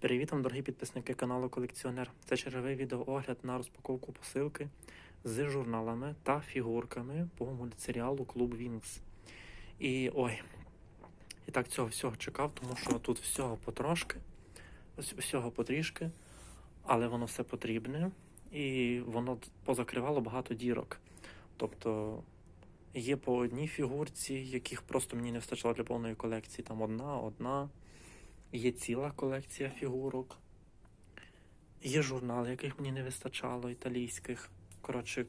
Привіт вам, дорогі підписники каналу Колекціонер. Це черговий відеоогляд на розпаковку посилки з журналами та фігурками по мультсеріалу Клуб Вінкс. І ой, і так цього всього чекав, тому що тут всього потрошки, всього потрішки, але воно все потрібне і воно позакривало багато дірок. Тобто є по одній фігурці, яких просто мені не вистачало для повної колекції. Там одна, одна. Є ціла колекція фігурок. Є журнали, яких мені не вистачало, італійських. Коротше,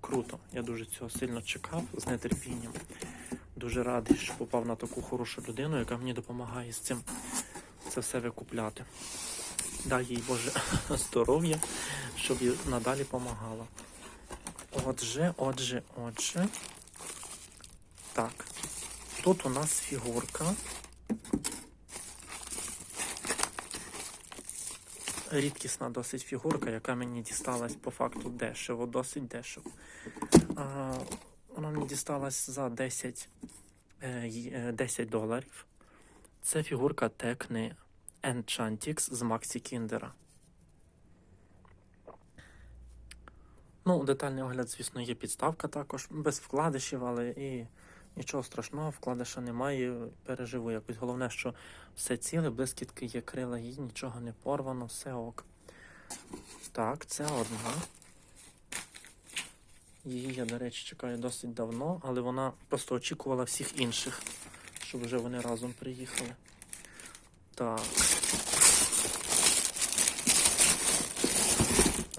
круто. Я дуже цього сильно чекав з нетерпінням. Дуже радий, що попав на таку хорошу людину, яка мені допомагає з цим це все викупляти. Дай їй Боже здоров'я, щоб їй надалі допомагала. Отже, отже, отже. Так. Тут у нас фігурка. Рідкісна досить фігурка, яка мені дісталась по факту дешево, досить дешево. А, вона мені дісталась за 10, е, й- е, 10 доларів. Це фігурка Текни Enchantix з Максі Кіндера. Ну, детальний огляд, звісно, є підставка також, без вкладишів, але і нічого страшного, вкладиша немає, переживу якось. Головне, що все ціле, блискітки є крила, їй нічого не порвано, все ок. Так, це одна. Її я, до речі, чекаю досить давно, але вона просто очікувала всіх інших, щоб вже вони разом приїхали. Так.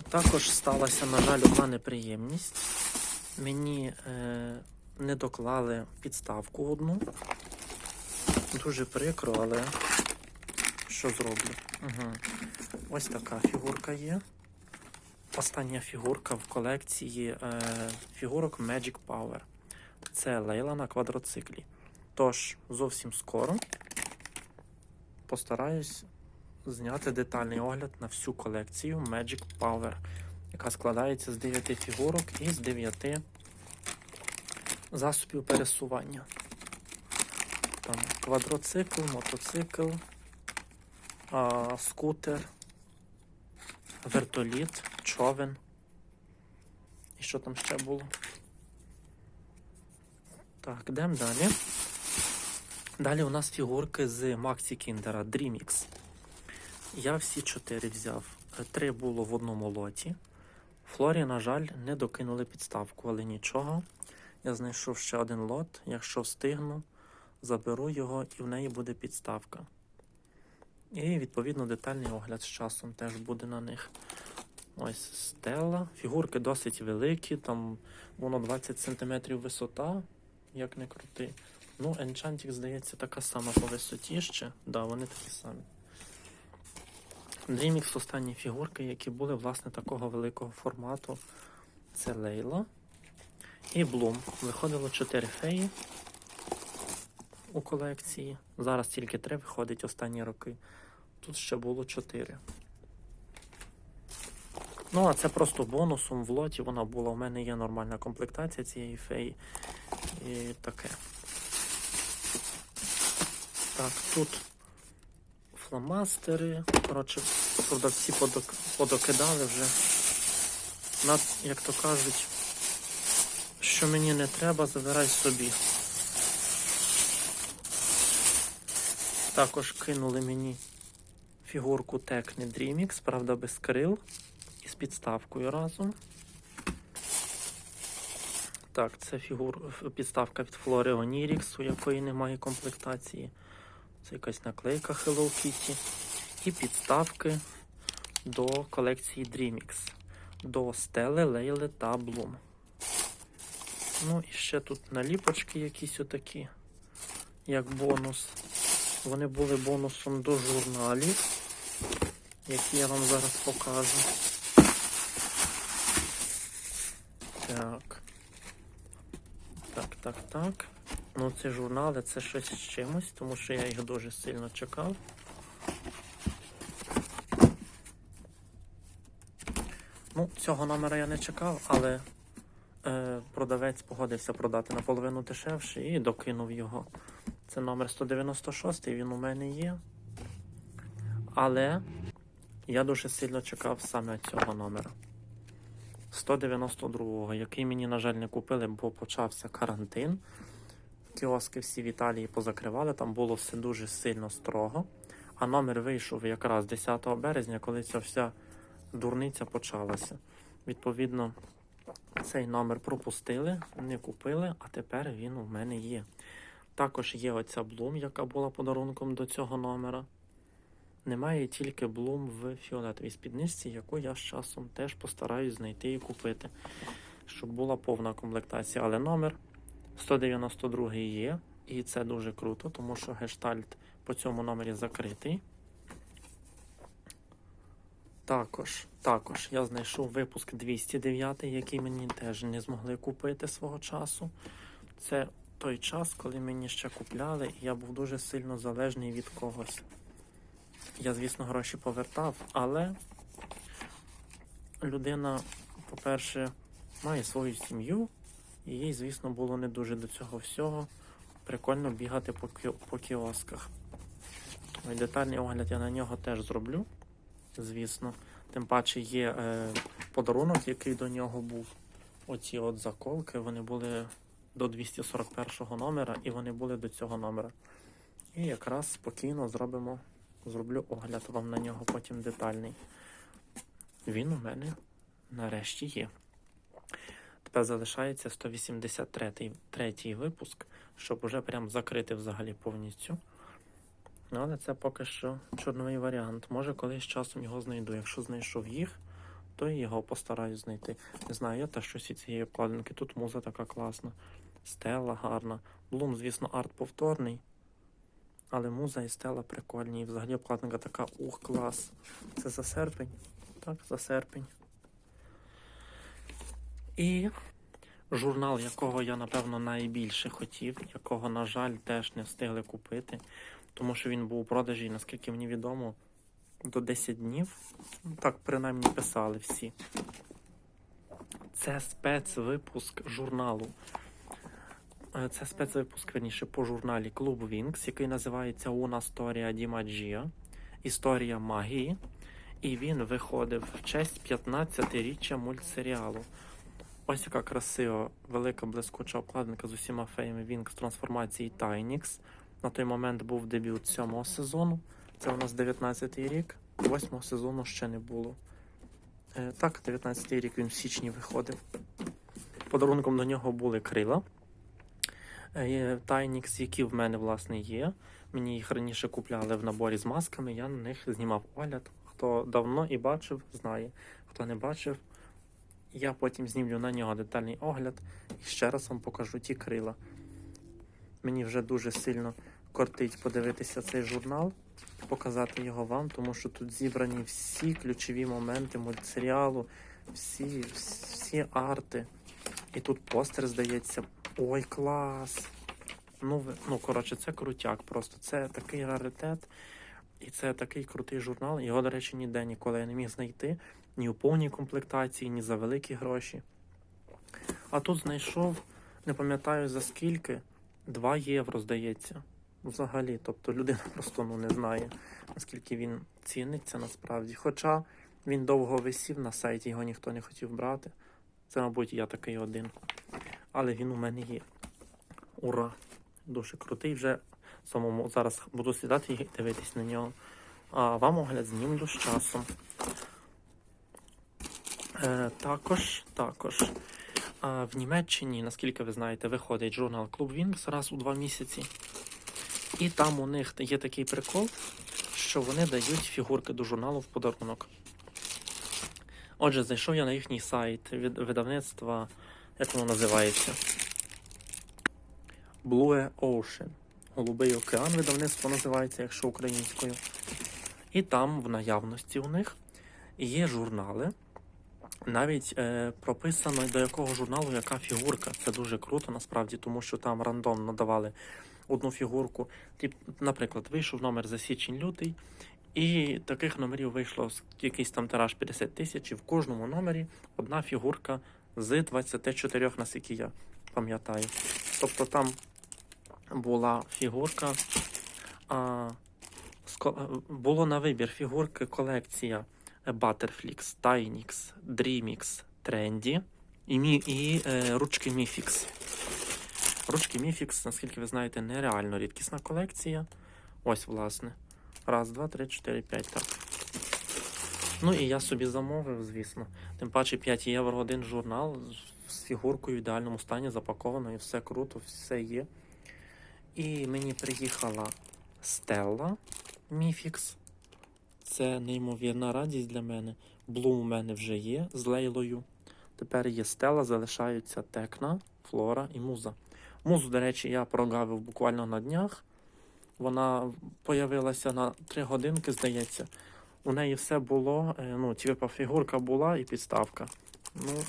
Також сталася, на жаль, одна неприємність. Мені е, не доклали підставку одну. Дуже прикро, але що зроблю? Угу. Ось така фігурка є. Остання фігурка в колекції е, фігурок Magic Power. Це Лейла на квадроциклі. Тож, зовсім скоро постараюсь зняти детальний огляд на всю колекцію Magic Power, яка складається з 9 фігурок і з 9 засобів пересування. Там квадроцикл, мотоцикл, а, скутер, вертоліт, човен. І що там ще було? Так, йдемо далі. Далі у нас фігурки з Максі Кіндера DreamX. Я всі чотири взяв. Три було в одному лоті. Флорі, на жаль, не докинули підставку, але нічого. Я знайшов ще один лот. Якщо встигну, заберу його і в неї буде підставка. І відповідно детальний огляд з часом теж буде на них. Ось стела. Фігурки досить великі, там воно 20 см висота, як не крути. Ну, Enchantix, здається, така сама по висоті ще. Да, вони такі самі. DreamX останні фігурки, які були власне такого великого формату. Це Лейла і Блум. Виходило 4 феї у колекції. Зараз тільки 3 виходить останні роки. Тут ще було 4. Ну, а це просто бонусом в лоті вона була. У мене є нормальна комплектація цієї феї. І таке. Так, тут фломастери. Коротше, продавці подок... подокидали вже. Над, як то кажуть, що мені не треба, забирай собі. Також кинули мені фігурку Tecni DreamX, правда, без крил і з підставкою разом. Так, це фігур... підставка від Flori Onirix, у якої немає комплектації. Це якась наклейка Hello Kitty. І підставки до колекції DreamX. До Стели, Лейли та Bloom. Ну і ще тут наліпочки якісь отакі, як бонус. Вони були бонусом до журналів, які я вам зараз покажу. Так. Так, так, так. Ну, ці журнали це щось з чимось, тому що я їх дуже сильно чекав. Ну, цього номера я не чекав, але продавець погодився продати наполовину дешевше і докинув його. Це номер 196, він у мене є. Але я дуже сильно чекав саме цього номера. 192-го, який мені, на жаль, не купили, бо почався карантин. Кіоски всі в Італії позакривали, там було все дуже сильно строго. А номер вийшов якраз 10 березня, коли ця вся дурниця почалася. Відповідно, цей номер пропустили, не купили, а тепер він у мене є. Також є оця блум, яка була подарунком до цього номера. Немає тільки блум в фіолетовій спідничці, яку я з часом теж постараюсь знайти і купити, щоб була повна комплектація. Але номер 192 є, і це дуже круто, тому що гештальт по цьому номері закритий. Також, також я знайшов випуск 209, який мені теж не змогли купити свого часу. Це той час, коли мені ще купляли, і я був дуже сильно залежний від когось. Я, звісно, гроші повертав, але людина, по-перше, має свою сім'ю, і їй, звісно, було не дуже до цього всього. Прикольно бігати по, по кіосках. Детальний огляд я на нього теж зроблю, звісно. Тим паче є е, подарунок, який до нього був. Оці от заколки, вони були до 241 номера, і вони були до цього номера. І якраз спокійно зробимо, зроблю огляд вам на нього потім детальний. Він у мене нарешті є. Тепер залишається 183 третій випуск, щоб уже прям закрити взагалі повністю. Але це поки що чорновий варіант. Може, колись часом його знайду. Якщо знайшов їх, то і його постараюсь знайти. Не знаю, я теж щось із цієї обкладинки. Тут муза така класна, стела гарна. Блум, звісно, арт повторний. Але муза і стела прикольні. І взагалі обкладинка така ух, клас. Це за серпень. Так, за серпень. І журнал, якого я, напевно, найбільше хотів, якого, на жаль, теж не встигли купити, тому що він був у продажі, наскільки мені відомо, до 10 днів. Ну, Так, принаймні, писали всі. Це спецвипуск журналу. Е, Це спецвипуск, верніше, по журналі Клуб Вінкс, який називається Una Storia di Magia. Історія магії. І він виходив в честь 15-річчя мультсеріалу. Ось яка красива, велика блискуча обкладинка з усіма феями Вінкс трансформації Тайнікс. На той момент був дебют сьомого сезону. Це у нас 19-й рік. Восьмого сезону ще не було. Е, так, 19-й рік він в січні виходив. Подарунком до нього були крила. Е, Тайнікс, які в мене, власне, є. Мені їх раніше купляли в наборі з масками, я на них знімав огляд. Хто давно і бачив, знає. Хто не бачив, я потім знімлю на нього детальний огляд і ще раз вам покажу ті крила. Мені вже дуже сильно кортить подивитися цей журнал, показати його вам, тому що тут зібрані всі ключові моменти мультсеріалу, всі, всі арти. І тут постер, здається. Ой, клас! Ну, ну коротше, це крутяк просто. Це такий раритет. І це такий крутий журнал. Його, до речі, ніде ніколи я не міг знайти. Ні у повній комплектації, ні за великі гроші. А тут знайшов, не пам'ятаю за скільки, 2 євро, здається. Взагалі, тобто людина просто ну, не знає, наскільки він ціниться насправді. Хоча він довго висів на сайті, його ніхто не хотів брати. Це, мабуть, я такий один. Але він у мене є. Ура! Дуже крутий. Вже самому зараз буду сідати і дивитись на нього. А вам огляд знімлю з часом. Е, також, також. В Німеччині, наскільки ви знаєте, виходить журнал Клуб Вінкс раз у два місяці. І там у них є такий прикол, що вони дають фігурки до журналу в подарунок. Отже, зайшов я на їхній сайт від видавництва, як воно називається? Blue Ocean. Голубий океан видавництво називається, якщо українською. І там в наявності у них є журнали. Навіть е, прописано, до якого журналу яка фігурка. Це дуже круто насправді, тому що там рандомно давали одну фігурку. Наприклад, вийшов номер за січень-лютий, і таких номерів вийшло якийсь там тираж 50 тисяч, і в кожному номері одна фігурка з 24, наскільки я пам'ятаю. Тобто там була фігурка а, було на вибір фігурки колекція Butterflix, Tynix, Dreamix, Trendy і, мі, і е, ручки Mifix. Ручки Mifix, наскільки ви знаєте, нереально рідкісна колекція. Ось, власне. Раз, два, три, чотири, п'ять. Так. Ну і я собі замовив, звісно. Тим паче 5 євро один журнал з- фігуркою в ідеальному стані запаковано, і все круто, все є. І мені приїхала Стелла Міфікс. Це неймовірна радість для мене. Блум у мене вже є з Лейлою. Тепер є Стелла, залишаються Текна, Флора і Муза. Музу, до речі, я прогавив буквально на днях. Вона появилася на 3 годинки, здається. У неї все було, е, ну, типа фігурка була і підставка. Ну,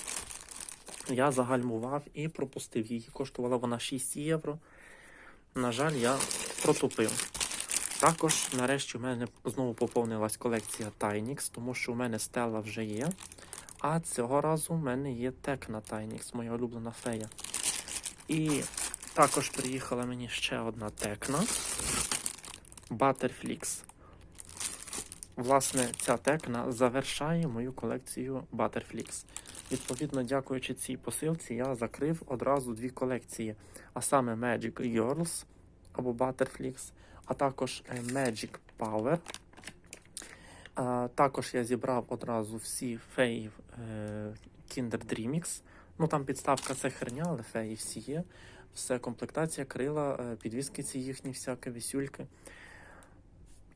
я загальмував і пропустив її. Коштувала вона 6 євро. На жаль, я протупив. Також, нарешті, у мене знову поповнилась колекція Tynix, тому що у мене стела вже є. А цього разу в мене є Текна Tynix, моя улюблена фея. І також приїхала мені ще одна Текна Butterflix. Власне, ця текна завершає мою колекцію Butterflix. Відповідно, дякуючи цій посилці, я закрив одразу дві колекції, а саме Magic Girls або Butterflix, а також е, Magic Power. Також я зібрав одразу всі феї е, Kinder Dreamix. Ну там підставка це херня, але феї всі є. Все комплектація, крила, е, підвіски ці їхні, всякі вісюльки.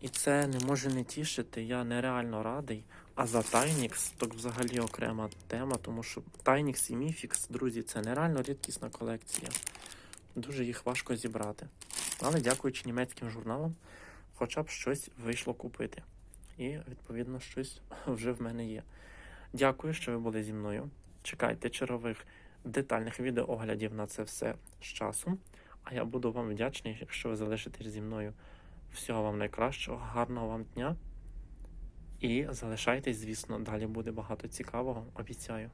І це не може не тішити. Я нереально радий. А за Tynix так взагалі окрема тема, тому що Tynix і Mifix, друзі, це нереально рідкісна колекція. Дуже їх важко зібрати. Але дякуючи німецьким журналам, хоча б щось вийшло купити. І, відповідно, щось вже в мене є. Дякую, що ви були зі мною. Чекайте чергових детальних відеооглядів на це все з часом. А я буду вам вдячний, якщо ви залишитесь зі мною. Всього вам найкращого, гарного вам дня. І залишайтесь, звісно, далі буде багато цікавого, обіцяю.